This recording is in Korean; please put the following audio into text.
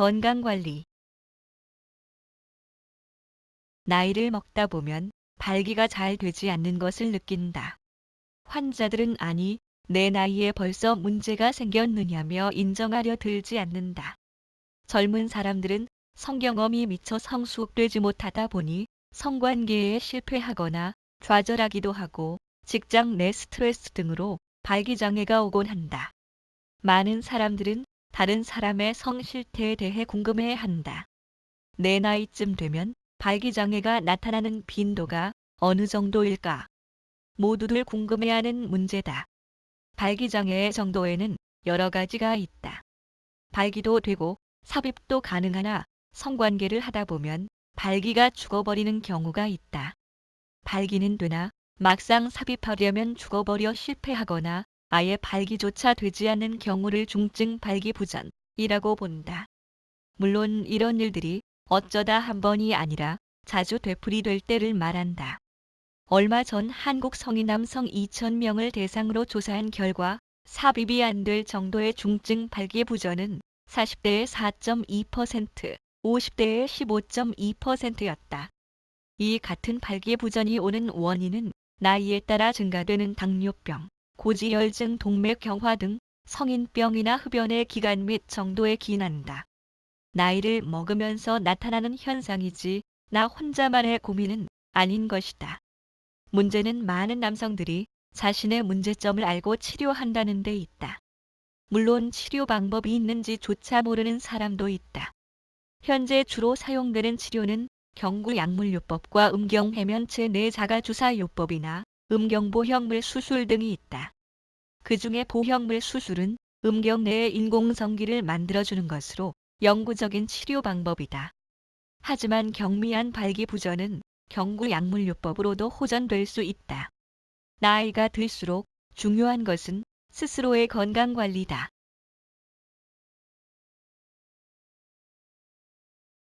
건강관리 나이를 먹다 보면 발기가 잘 되지 않는 것을 느낀다. 환자들은 아니, 내 나이에 벌써 문제가 생겼느냐며 인정하려 들지 않는다. 젊은 사람들은 성경험이 미처 성숙되지 못하다 보니 성관계에 실패하거나 좌절하기도 하고 직장 내 스트레스 등으로 발기장애가 오곤 한다. 많은 사람들은 다른 사람의 성실태에 대해 궁금해 한다. 내 나이쯤 되면 발기장애가 나타나는 빈도가 어느 정도일까? 모두들 궁금해하는 문제다. 발기장애의 정도에는 여러 가지가 있다. 발기도 되고 삽입도 가능하나 성관계를 하다 보면 발기가 죽어버리는 경우가 있다. 발기는 되나 막상 삽입하려면 죽어버려 실패하거나 아예 발기조차 되지 않는 경우를 중증 발기부전이라고 본다. 물론 이런 일들이 어쩌다 한 번이 아니라 자주 되풀이될 때를 말한다. 얼마 전 한국 성인 남성 2,000명을 대상으로 조사한 결과 삽입이 안 될 정도의 중증 발기부전은 40대의 4.2%, 50대의 15.2%였다. 이 같은 발기부전이 오는 원인은 나이에 따라 증가되는 당뇨병, 고지혈증, 동맥경화 등 성인병이나 흡연의 기간 및 정도에 기인한다. 나이를 먹으면서 나타나는 현상이지 나 혼자만의 고민은 아닌 것이다. 문제는 많은 남성들이 자신의 문제점을 알고 치료한다는 데 있다. 물론 치료 방법이 있는지조차 모르는 사람도 있다. 현재 주로 사용되는 치료는 경구약물요법과 음경해면체 뇌자가주사요법이나 음경보형물 수술 등이 있다. 그 중에 보형물 수술은 음경 내에 인공성기를 만들어주는 것으로 영구적인 치료 방법이다. 하지만 경미한 발기부전은 경구약물요법으로도 호전될 수 있다. 나이가 들수록 중요한 것은 스스로의 건강관리다.